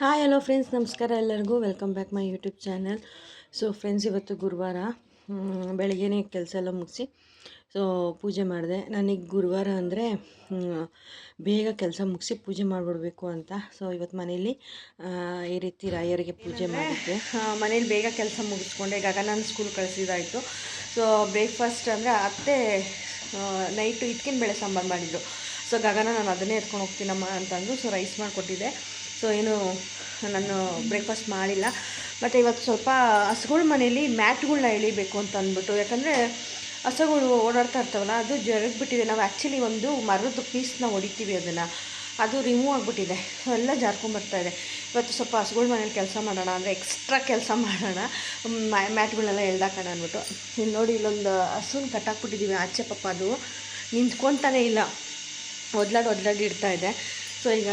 Hi hello friends ನಮಸ್ಕಾರ ಎಲ್ಲರಿಗೂ. Welcome back my YouTube channel so friends ಇವತ್ತು ಗುರುವಾರ ಬೆಳಗ್ಗೆನೆ ಕೆಲಸ ಎಲ್ಲ ಮುಗಿಸಿ ಸೊ ಪೂಜೆ ಮಾಡಿದೆ. ನನಗೆ ಗುರುವಾರ ಅಂದರೆ ಬೇಗ ಕೆಲಸ ಮುಗಿಸಿ ಪೂಜೆ ಮಾಡಿಬಿಡ್ಬೇಕು ಅಂತ. ಸೊ ಇವತ್ತು ಮನೇಲಿ ಈ ರೀತಿ ರಾಯರಿಗೆ ಪೂಜೆ ಮಾಡಿದ್ದೆ. ಮನೇಲಿ ಬೇಗ ಕೆಲಸ ಮುಗಿಸ್ಕೊಂಡೆ. ಗಗನನ ಸ್ಕೂಲ್ ಕಳಿಸಿದಾಯಿತು. ಸೊ ಬ್ರೇಕ್ಫಾಸ್ಟ್ ಅಂದರೆ ಅತ್ತೆ ನೈಟು ಇದಕ್ಕಿನ ಬೇಳೆ ಸಾಂಬಾರು ಮಾಡಿದ್ರು. ಸೊ ಗಗನ ನಾನು ಅದನ್ನೇ ಎತ್ಕೊಂಡು ಹೋಗ್ತೀನಮ್ಮ ಅಂತಂದು ಸೊ ರೈಸ್ ಮಾಡಿಕೊಟ್ಟಿದ್ದೆ. ಸೊ ಏನು, ನಾನು ಬ್ರೇಕ್ಫಾಸ್ಟ್ ಮಾಡಿಲ್ಲ. ಮತ್ತು ಇವತ್ತು ಸ್ವಲ್ಪ ಹಸುಗಳ ಮನೇಲಿ ಮ್ಯಾಟ್ಗಳನ್ನ ಎಳಿಬೇಕು ಅಂತ ಅಂದ್ಬಿಟ್ಟು. ಯಾಕಂದರೆ ಹಸುಗಳು ಓಡಾಡ್ತಾ ಇರ್ತಾವಲ್ಲ, ಅದು ಜರುಗ್ಬಿಟ್ಟಿದೆ. ನಾವು ಆ್ಯಕ್ಚುಲಿ ಒಂದು ಮರದ ಪೀಸ್ನ ಹೊಡಿತೀವಿ ಅದನ್ನು. ಅದು ರಿಮೂವ್ ಆಗಿಬಿಟ್ಟಿದೆ. ಎಲ್ಲ ಜಾರ್ಕೊಂಬರ್ತಾ ಇದೆ. ಇವತ್ತು ಸ್ವಲ್ಪ ಹಸುಗಳ ಮನೇಲಿ ಕೆಲಸ ಮಾಡೋಣ ಅಂದರೆ ಎಕ್ಸ್ಟ್ರಾ ಕೆಲಸ ಮಾಡೋಣ. ಮ್ಯಾಟ್ಗಳನ್ನೆಲ್ಲ ಎಳ್ದಾಕೋಣ ಅಂದ್ಬಿಟ್ಟು. ಇಲ್ಲಿ ನೋಡಿ, ಇಲ್ಲೊಂದು ಹಸುನ ಕಟ್ಟಾಕ್ಬಿಟ್ಟಿದ್ದೀವಿ ಆಚೆ ಪಾಪ ಅದು. ನಿಂತ್ಕೊತಾನೇ ಇಲ್ಲ. ಒದ್ಲಾಡಿ ಒದ್ಲಾಡಿ ಇಡ್ತಾ ಇದೆ. ಸೊ, ಈಗ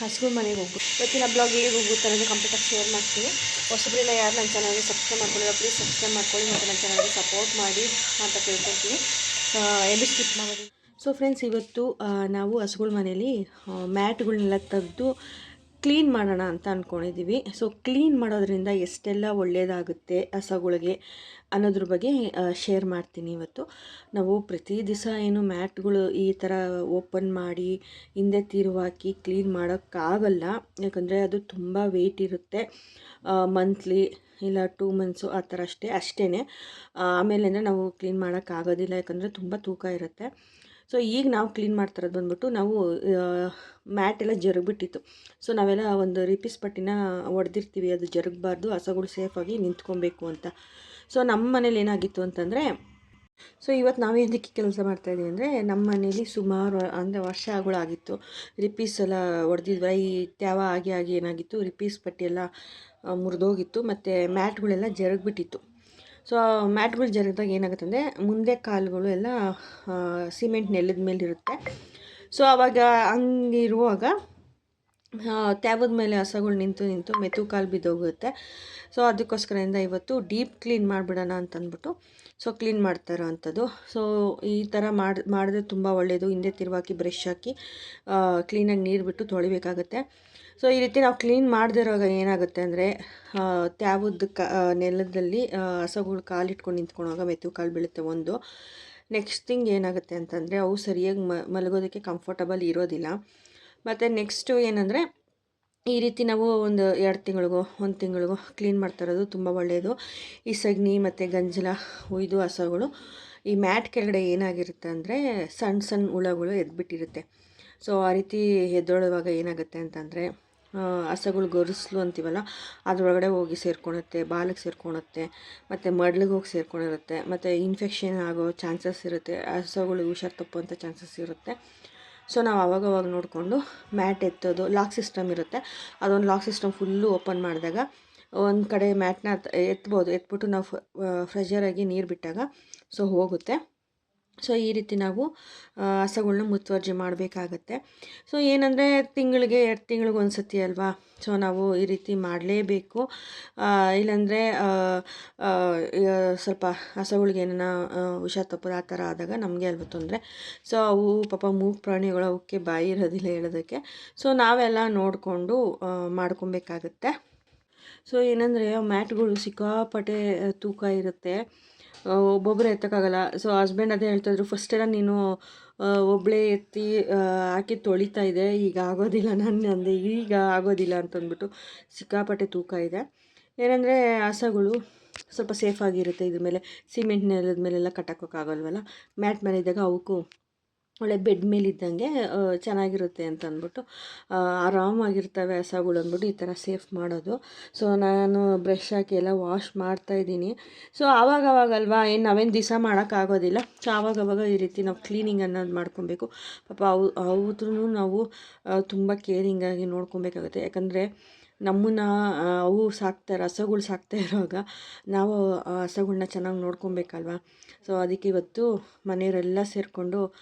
ಹಸುಗಳ ಮನೆಗೆ ಹೋಗ್ಬಿಟ್ಟು ಇವತ್ತಿನ ಬ್ಲಾಗ್ ಹೇಗೆ ಹೋಗುತ್ತೆ ಅನ್ನೋದು ಕಂಪ್ಲೀಟಾಗಿ ಶೇರ್ ಮಾಡ್ತೀನಿ. ಹೊಸಬ್ರಿಂದ ಯಾರು ನನ್ನ ಚಾನಲ್ಗೆ ಸಬ್ಸ್ಕ್ರೈಬ್ ಮಾಡ್ಕೊಳ್ಳಿ ಪ್ಲೀಸ್ ಸಬ್ಸ್ಕ್ರೈಬ್ ಮಾಡ್ಕೊಳ್ಳಿ ಮತ್ತು ನನ್ನ ಚಾನಲ್ಗೆ ಸಪೋರ್ಟ್ ಮಾಡಿ ಅಂತ ಕೇಳ್ಕೊತೀನಿ ಎಲ್ಲಿ ಸ್ಕಿಪ್ ಮಾಡೋದು? ಸೊ ಫ್ರೆಂಡ್ಸ್ ಇವತ್ತು ನಾವು ಹಸುಗಳ ಮನೇಲಿ ಮ್ಯಾಟ್ಗಳನ್ನೆಲ್ಲ ತೆಗೆದು ಕ್ಲೀನ್ ಮಾಡೋಣ ಅಂತ ಅಂದ್ಕೊಂಡಿದ್ದೀವಿ ಸೊ ಕ್ಲೀನ್ ಮಾಡೋದ್ರಿಂದ ಎಷ್ಟೆಲ್ಲ ಒಳ್ಳೆಯದಾಗುತ್ತೆ ಹಸಗಳಿಗೆ ಅನ್ನೋದ್ರ ಬಗ್ಗೆ ಶೇರ್ ಮಾಡ್ತೀನಿ ಇವತ್ತು. ನಾವು ಪ್ರತಿ ದಿವಸ ಏನು ಮ್ಯಾಟ್ಗಳು ಈ ಥರ ಓಪನ್ ಮಾಡಿ, ಹಿಂದೆ ತಿರು ಹಾಕಿ ಕ್ಲೀನ್ ಮಾಡೋಕ್ಕಾಗಲ್ಲ. ಯಾಕಂದರೆ ಅದು ತುಂಬ ವೆಯ್ಟ್ ಇರುತ್ತೆ. ಮಂತ್ಲಿ ಇಲ್ಲ ಟೂ ಮಂತ್ಸು ಆ ಥರ ಅಷ್ಟೇ ಅಷ್ಟೇ ಆಮೇಲೆ ನಾವು ಕ್ಲೀನ್ ಮಾಡೋಕ್ಕಾಗೋದಿಲ್ಲ ಯಾಕಂದರೆ ತುಂಬ ತೂಕ ಇರುತ್ತೆ. ಸೊ ಈಗ ನಾವು ಕ್ಲೀನ್ ಮಾಡ್ತಿರೋದು ಬಂದ್ಬಿಟ್ಟು ನಾವು ಮ್ಯಾಟ್ ಎಲ್ಲ ಜರುಗಿಬಿಟ್ಟಿತ್ತು. ಸೊ ನಾವೆಲ್ಲ ಒಂದು ರಿಪೀಸ್ ಪಟ್ಟಿನ ಹೊಡೆದಿರ್ತೀವಿ ಅದು ಜರುಗಬಾರ್ದು, ಹಸಗಳು ಸೇಫಾಗಿ ನಿಂತ್ಕೊಬೇಕು ಅಂತ. ಸೊ ನಮ್ಮ ಮನೇಲಿ ಏನಾಗಿತ್ತು ಅಂತಂದರೆ ಸೊ ಇವತ್ತು ನಾವು ಏನಕ್ಕೆ ಕೆಲಸ ಮಾಡ್ತಾಯಿದ್ದೀವಿ ಅಂದರೆ, ನಮ್ಮ ಮನೇಲಿ ಸುಮಾರು, ಅಂದರೆ ವರ್ಷಗಳಾಗಿತ್ತು ರಿಪೀಸ್ ಎಲ್ಲ ಹೊಡೆದಿದ್ವಲ್ಲ ಈ ತ್ಯಾವ ಆಗಿ ಆಗಿ ಏನಾಗಿತ್ತು ರಿಪೀಸ್ ಪಟ್ಟಿ ಎಲ್ಲ ಮುರಿದೋಗಿತ್ತು. ಮತ್ತು ಮ್ಯಾಟ್ಗಳೆಲ್ಲ ಜರುಗ್ಬಿಟ್ಟಿತ್ತು. ಸೊ ಮ್ಯಾಟ್ಗಳು ಜರುಗಿದಾಗ ಏನಾಗುತ್ತೆ ಅಂದರೆ ಮುಂದೆ ಕಾಲುಗಳು ಎಲ್ಲ ಸಿಮೆಂಟ್ ನೆಲದ ಮೇಲೆ ಇರುತ್ತೆ ಸೊ ಆವಾಗ ಹಂಗಿರುವಾಗ ತ್ಯಾವದ ಮೇಲೆ ಹಸಗಳು ನಿಂತು ನಿಂತು ಮೆತು ಕಾಲು ಬಿದ್ದೋಗುತ್ತೆ. ಸೊ ಅದಕ್ಕೋಸ್ಕರದಿಂದ ಇವತ್ತು ಡೀಪ್ ಕ್ಲೀನ್ ಮಾಡಿಬಿಡೋಣ ಅಂತಂದ್ಬಿಟ್ಟು ಸೊ, ಕ್ಲೀನ್ ಮಾಡ್ತಾರೋ ಅಂಥದ್ದು. ಸೊ ಈ ಥರ ಮಾಡಿ, ಮಾಡಿದ್ರೆ ತುಂಬ ಒಳ್ಳೆಯದು ಹಿಂದೆ ತಿರುವಾಕಿ ಬ್ರಷ್ ಹಾಕಿ ಕ್ಲೀನಾಗಿ ನೀರು ಬಿಟ್ಟು ತೊಳಿಬೇಕಾಗತ್ತೆ. ಸೊ ಈ ರೀತಿ ನಾವು ಕ್ಲೀನ್ ಮಾಡದಿರೋವಾಗ ಏನಾಗುತ್ತೆ ಅಂದರೆ ತ್ಯಾವದ ಕ ನೆಲದಲ್ಲಿ ಹಸಗಳು ಕಾಲು ಕಾಲಿಟ್ಕೊಂಡು ನಿಂತ್ಕೊಂಡಾಗ ಮೆತು ಕಾಲು ಬೀಳುತ್ತೆ ಒಂದು. ನೆಕ್ಸ್ಟ್ ಥಿಂಗ್ ಏನಾಗುತ್ತೆ ಅಂತಂದರೆ, ಅವು ಸರಿಯಾಗಿ ಮಲಗೋದಕ್ಕೆ ಕಂಫರ್ಟಬಲ್ ಇರೋದಿಲ್ಲ. ಮತ್ತು ನೆಕ್ಸ್ಟು ಏನಂದರೆ, ಈ ರೀತಿ ನಾವು ಒಂದು ಎರಡು ತಿಂಗಳಿಗೋ, ಒಂದು ತಿಂಗಳಿಗೋ ಕ್ಲೀನ್ ಮಾಡ್ತಾ ಇರೋದು ತುಂಬ ಒಳ್ಳೆಯದು ಈ ಸಗಣಿ ಮತ್ತು ಗಂಜಲ ಉಯ್ದು ಹಸಗಳು ಈ ಮ್ಯಾಟ್ ಕೆಳಗಡೆ ಏನಾಗಿರುತ್ತೆ ಅಂದರೆ ಸಣ್ಣ ಸಣ್ಣ ಹುಳಗಳು ಎದ್ಬಿಟ್ಟಿರುತ್ತೆ. ಸೊ ಆ ರೀತಿ ಎದ್ದೊಳುವಾಗ ಏನಾಗುತ್ತೆ ಅಂತಂದರೆ ಹಸಗಳು ಗೊರಿಸ್ಲು ಅಂತೀವಲ್ಲ, ಅದರೊಳಗಡೆ ಹೋಗಿ ಸೇರ್ಕೊಳುತ್ತೆ ಬಾಲಿಗೆ ಸೇರ್ಕೊಳುತ್ತೆ, ಮತ್ತು ಮಡ್ಲಿಗೆ ಹೋಗಿ ಸೇರ್ಕೊಂಡಿರುತ್ತೆ ಮತ್ತು ಇನ್ಫೆಕ್ಷನ್ ಆಗೋ ಚಾನ್ಸಸ್ ಇರುತ್ತೆ ಹಸುಗಳು ಹುಷಾರು ತಪ್ಪುವಂಥ ಚಾನ್ಸಸ್ ಇರುತ್ತೆ. ಸೊ ನಾವು ಅವಾಗವಾಗ ನೋಡಿಕೊಂಡು ಮ್ಯಾಟ್ ಎತ್ತೋದು, ಲಾಕ್ ಸಿಸ್ಟಮ್ ಇರುತ್ತೆ. ಅದೊಂದು ಲಾಕ್ ಸಿಸ್ಟಮ್ ಫುಲ್ಲು ಓಪನ್ ಮಾಡಿದಾಗ ಒಂದು ಕಡೆ ಮ್ಯಾಟ್ನ ಎತ್ಬೋದು. ಎತ್ಬಿಟ್ಟು ನಾವು ಫ್ರೆಷರಾಗಿ ನೀರು ಬಿಟ್ಟಾಗ ಸೊ ಹೋಗುತ್ತೆ. ಸೊ, ಈ ರೀತಿ ನಾವು ಹಸಗಳನ್ನ ಹಸಗಳ್ನ ಮುತುವರ್ಜಿ ಮಾಡಬೇಕಾಗತ್ತೆ. ಸೊ, ಏನಂದರೆ, ತಿಂಗಳಿಗೆ ಎರಡು ತಿಂಗಳಿಗೆ ಒಂದು ಸತಿ ಅಲ್ವಾ? ಸೊ, ನಾವು ಈ ರೀತಿ ಮಾಡಲೇಬೇಕು. ಇಲ್ಲಾಂದರೆ ಸ್ವಲ್ಪ ಹಸಗಳಿಗೆ ಏನಾರ ಹುಷಾರು ತಪ್ಪದ ಆ ಥರ ಆದಾಗ ನಮಗೆ ಅಲ್ವ ತೊಂದರೆ. ಸೊ, ಅವು ಪಾಪ ಮೂಗು ಪ್ರಾಣಿಗಳು, ಅವಕ್ಕೆ ಬಾಯಿ ಇರೋದಿಲ್ಲ ಹೇಳೋದಕ್ಕೆ. ಸೊ, ನಾವೆಲ್ಲ ನೋಡಿಕೊಂಡು ಮಾಡ್ಕೊಬೇಕಾಗತ್ತೆ. ಸೊ, ಏನಂದರೆ, ಮ್ಯಾಟ್ಗಳು ಸಿಕ್ಕಾಪಟ್ಟೆ ತೂಕ ಇರುತ್ತೆ. ಒಬ್ಬೊಬ್ಬರೇ ಎತ್ತಕ್ಕಾಗಲ್ಲ. ಸೊ ಹಸ್ಬೆಂಡ್ ಅದೇ ಹೇಳ್ತಾಯಿದ್ರು ಫಸ್ಟ್ ಎಲ್ಲ ನೀನು ಒಬ್ಬಳೇ ಎತ್ತಿ ಹಾಕಿ ತೊಳಿತಾ ಇದೆ ಈಗ ಆಗೋದಿಲ್ಲ ನಾನು ಅಂದೆ, ಈಗ ಆಗೋದಿಲ್ಲ ಅಂತಂದ್ಬಿಟ್ಟು ಸಿಕ್ಕಾಪಟ್ಟೆ ತೂಕ ಇದೆ. ಏನಂದರೆ ಹಸಗಳು ಸ್ವಲ್ಪ ಸೇಫಾಗಿರುತ್ತೆ ಇದ್ರ ಮೇಲೆ. ಸಿಮೆಂಟ್ ನೆಲದ ಮೇಲೆಲ್ಲ ಕಟ್ಟಾಕೋಕ್ಕಾಗಲ್ವಲ್ಲ ಮ್ಯಾಟ್ ಮೇಲೆ ಇದ್ದಾಗ ಅವಕ್ಕೂ ಒಳ್ಳೆ ಬೆಡ್ ಮೇಲೆ ಇದ್ದಂಗೆ ಚೆನ್ನಾಗಿರುತ್ತೆ ಅಂತ ಅಂದ್ಬಿಟ್ಟು ಆರಾಮಾಗಿರ್ತವೆ ಹಸಗಳು ಅಂದ್ಬಿಟ್ಟು ಈ ಥರ ಸೇಫ್ ಮಾಡೋದು. ಸೊ, ನಾನು ಬ್ರಷ್ ಹಾಕಿ ಎಲ್ಲ ವಾಶ್ ಮಾಡ್ತಾಯಿದ್ದೀನಿ ಸೊ ಆವಾಗವಾಗಲ್ವಾ ಏನು ನಾವೇನು ದಿವಸ ಮಾಡೋಕ್ಕಾಗೋದಿಲ್ಲ. ಸೊ, ಆವಾಗವಾಗ ಈ ರೀತಿ ನಾವು ಕ್ಲೀನಿಂಗ್ ಅನ್ನೋದು ಮಾಡ್ಕೊಬೇಕು. ಪಾಪ ಅವು ಅವ್ರೂ ನಾವು ತುಂಬ ಕೇರಿಂಗಾಗಿ ನೋಡ್ಕೊಬೇಕಾಗುತ್ತೆ. ಯಾಕಂದರೆ ನಮ್ಮನ್ನ ಅವು ಸಾಕ್ತಾರೆ ಹಸುಗಳು ಸಾಕ್ತಾ ಇರುವಾಗ ನಾವು, ಆ, ಹಸುಗಳ್ನ ಚೆನ್ನಾಗಿ ನೋಡ್ಕೊಬೇಕಲ್ವ? ಸೊ ಅದಕ್ಕೆ ಇವತ್ತು ಮನೆಯವರೆಲ್ಲ ಸೇರಿಕೊಂಡು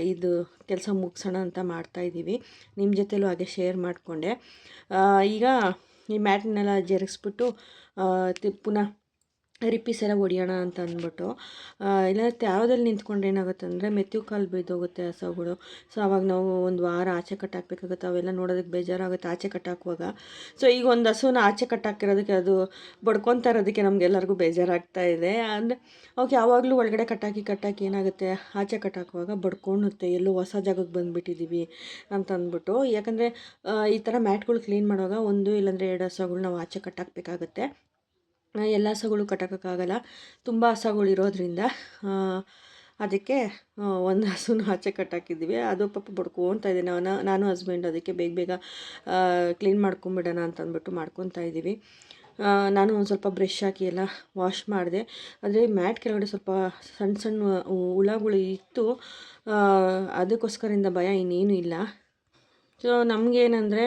ಇದು ಕೆಲಸ ಮುಗಿಸೋಣ ಅಂತ ಮಾಡ್ತಾಯಿದ್ದೀವಿ ನಿಮ್ಮ ಜೊತೆಲೂ ಹಾಗೆ ಶೇರ್ ಮಾಡಿಕೊಂಡೆ. ಈಗ ಈ ಮ್ಯಾಟ್ನೆಲ್ಲ ಜರುಗಿಸ್ಬಿಟ್ಟು ಪುನಃ ರಿಪೀಸ್ ಎಲ್ಲ ಹೊಡಿಯೋಣ ಅಂತ ಅಂದ್ಬಿಟ್ಟು ಇಲ್ಲ ತ್ಯಾವದಲ್ಲಿ ಏನಾಗುತ್ತೆ ಅಂದರೆ ಮೆತ್ತು ಕಾಲು ಬಿದ್ದೋಗುತ್ತೆ ಹಸುಗಳು ಸೊ, ಅವಾಗ ನಾವು ಒಂದು ವಾರ ಆಚೆ ಕಟ್ಟಾಕಬೇಕಾಗುತ್ತೆ, ಅವೆಲ್ಲ ನೋಡೋದಕ್ಕೆ ಬೇಜಾರಾಗುತ್ತೆ ಆಚೆ ಕಟ್ಟಾಕುವಾಗ. ಸೊ, ಈಗ ಒಂದು ಹಸುನ ಆಚೆ ಕಟ್ಟಾಕಿರೋದಕ್ಕೆ ಅದು ಬಡ್ಕೊತಾ ಇರೋದಕ್ಕೆ ನಮಗೆಲ್ಲರಿಗೂ ಬೇಜಾರಾಗ್ತಾ ಇದೆ. ಅಂದರೆ ಅವಕ್ಕೆ ಯಾವಾಗಲೂ ಒಳಗಡೆ ಕಟ್ಟಾಕಿ ಕಟ್ಟಾಕಿ ಏನಾಗುತ್ತೆ? ಆಚೆ ಕಟ್ಟಾಕುವಾಗ ಬಡ್ಕೊಳುತ್ತೆ ಎಲ್ಲೋ ಹೊಸ ಜಾಗಕ್ಕೆ ಬಂದುಬಿಟ್ಟಿದ್ದೀವಿ ಅಂತ ಅಂದ್ಬಿಟ್ಟು. ಯಾಕಂದರೆ ಈ ಥರ ಮ್ಯಾಟ್ಗಳು ಕ್ಲೀನ್ ಮಾಡುವಾಗ ಒಂದು ಇಲ್ಲಾಂದರೆ ಎರಡು ಹಸುಗಳು ನಾವು ಆಚೆ ಕಟ್ಟಾಕಬೇಕಾಗುತ್ತೆ. ಎಲ್ಲ ಹಸುಗಳು ಕಟ್ಟೋಕ್ಕಾಗಲ್ಲ ತುಂಬ ಹಸುಗಳು ಇರೋದ್ರಿಂದ ಅದಕ್ಕೆ ಒಂದು ಹಸುನ ಆಚೆ ಕಟ್ಟಾಕಿದ್ದೀವಿ. ಅದು ಪಾಪ ಬಡ್ಕೊತಾ ಇದೆ. ನಾನು ನಾನು ಹಸ್ಬೆಂಡ್ ಅದಕ್ಕೆ ಬೇಗ ಬೇಗ ಕ್ಲೀನ್ ಮಾಡ್ಕೊಂಬಿಡೋಣ ಅಂತ ಅಂದ್ಬಿಟ್ಟು ಮಾಡ್ಕೊತಾ ಇದ್ದೀವಿ. ನಾನು ಒಂದು ಸ್ವಲ್ಪ ಬ್ರಷ್ ಹಾಕಿ ಎಲ್ಲ ವಾಶ್ ಮಾಡಿದೆ. ಆದರೆ ಮ್ಯಾಟ್ ಕೆಳಗಡೆ ಸ್ವಲ್ಪ ಸಣ್ಣ ಸಣ್ಣ ಹುಳಗಳು ಇತ್ತು. ಅದಕ್ಕೋಸ್ಕರಿಂದ ಭಯ ಇನ್ನೇನು ಇಲ್ಲ. ಸೊ ನಮಗೇನಂದರೆ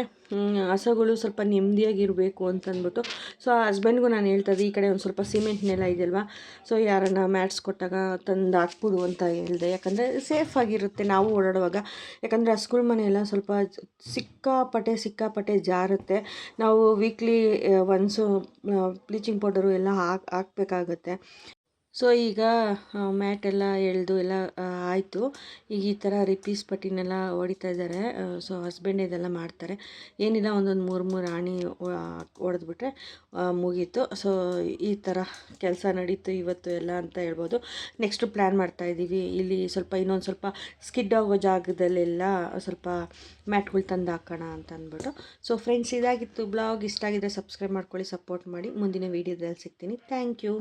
ಹಸುಗಳು ಸ್ವಲ್ಪ ನೆಮ್ಮದಿಯಾಗಿರಬೇಕು ಅಂತಂದ್ಬಿಟ್ಟು ಸೊ ಆ ಹಸ್ಬೆಂಡ್ಗೂ ನಾನು ಹೇಳ್ತದೆ ಈ ಕಡೆ ಒಂದು ಸ್ವಲ್ಪ ಸಿಮೆಂಟ್ ನೆಲ ಇದೆಯಲ್ವಾ ಸೊ ಯಾರನ್ನ ಮ್ಯಾಟ್ಸ್ ಕೊಟ್ಟಾಗ ತಂದು ಹಾಕ್ಬಿಡು ಅಂತ ಹೇಳಿದೆ. ಯಾಕಂದರೆ ಸೇಫಾಗಿರುತ್ತೆ ನಾವು ಓಡಾಡುವಾಗ. ಯಾಕಂದರೆ ಹಸ್ಗಳ ಮನೆಯೆಲ್ಲ ಸ್ವಲ್ಪ ಸಿಕ್ಕಾಪಟ್ಟೆ ಸಿಕ್ಕಾಪಟ್ಟೆ ಜಾರುತ್ತೆ. ನಾವು ವೀಕ್ಲಿ ಒನ್ಸು ಬ್ಲೀಚಿಂಗ್ ಪೌಡರು ಎಲ್ಲ ಹಾಕ್, ಹಾಕ್ಬೇಕಾಗತ್ತೆ. ಸೊ ಈಗ ಮ್ಯಾಟ್ ಎಲ್ಲ ಎಳೆದು ಎಲ್ಲ ಆಯಿತು. ಈಗ ಈ ಥರ ರಿಪೀಸ್ ಪಟ್ಟಿನೆಲ್ಲ ಹೊಡಿತಾ ಇದ್ದಾರೆ. ಸೊ, ಹಸ್ಬೆಂಡ್ ಇದೆಲ್ಲ ಮಾಡ್ತಾರೆ. ಏನಿಲ್ಲ, ಒಂದೊಂದು ಮೂರು ಮೂರು ಆಣಿ ಹೊಡೆದ್ಬಿಟ್ರೆ ಮುಗೀತು. ಸೊ ಈ ಥರ ಕೆಲಸ ನಡೀತು ಇವತ್ತು ಎಲ್ಲ ಅಂತ ಹೇಳ್ಬೋದು. ನೆಕ್ಸ್ಟು ಪ್ಲ್ಯಾನ್ ಮಾಡ್ತಾ ಇದ್ದೀವಿ ಇಲ್ಲಿ ಸ್ವಲ್ಪ, ಇನ್ನೊಂದು ಸ್ವಲ್ಪ ಸ್ಕಿಡ್ ಆಗೋ ಜಾಗದಲ್ಲೆಲ್ಲ ಸ್ವಲ್ಪ ಮ್ಯಾಟ್ಗಳು ತಂದು ಹಾಕೋಣ ಅಂತ ಅಂದ್ಬಿಟ್ಟು. ಸೊ ಫ್ರೆಂಡ್ಸ್ ಇದಾಗಿತ್ತು. ಬ್ಲಾಗ್ ಇಷ್ಟ ಆಗಿದ್ರೆ ಸಬ್ಸ್ಕ್ರೈಬ್ ಮಾಡ್ಕೊಳ್ಳಿ, ಸಪೋರ್ಟ್ ಮಾಡಿ. ಮುಂದಿನ ವೀಡಿಯೋದಲ್ಲಿ ಸಿಗ್ತೀನಿ. Thank you.